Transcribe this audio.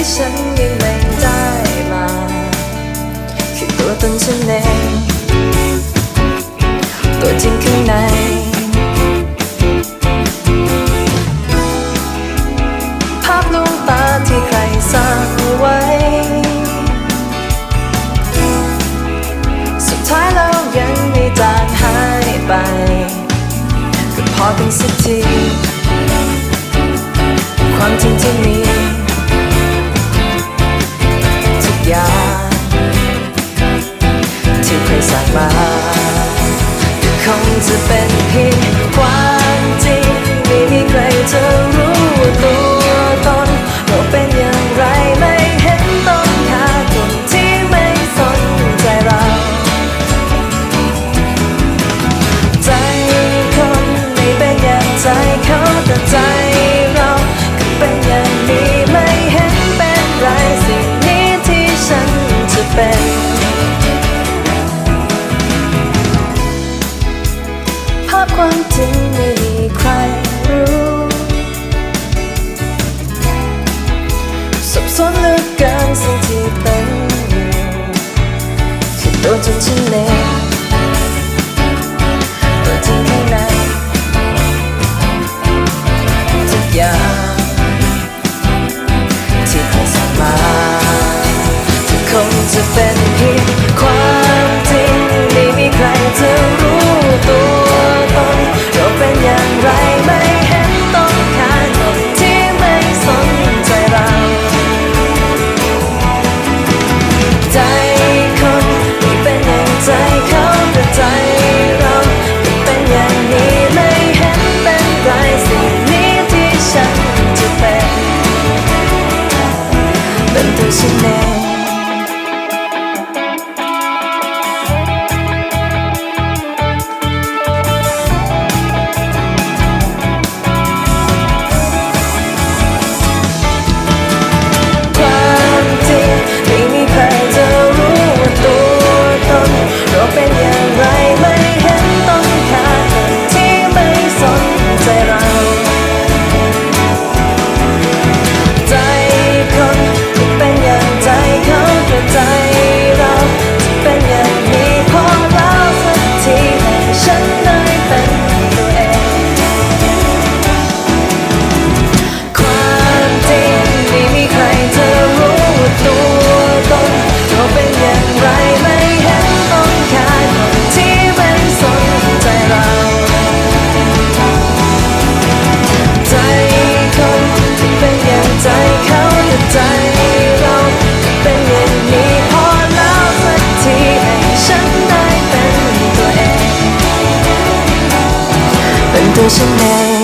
ที่ฉันยังไม่ได้มาคือตัวตนฉันเองตัวจริงข้างในภาพลวงตาที่ใครสร้างไว้ สุดท้ายเรายังไม่จางหายไปก็พอเป็นสักทีความจริงที่มี 从此分离 Don't you Chanel Chanel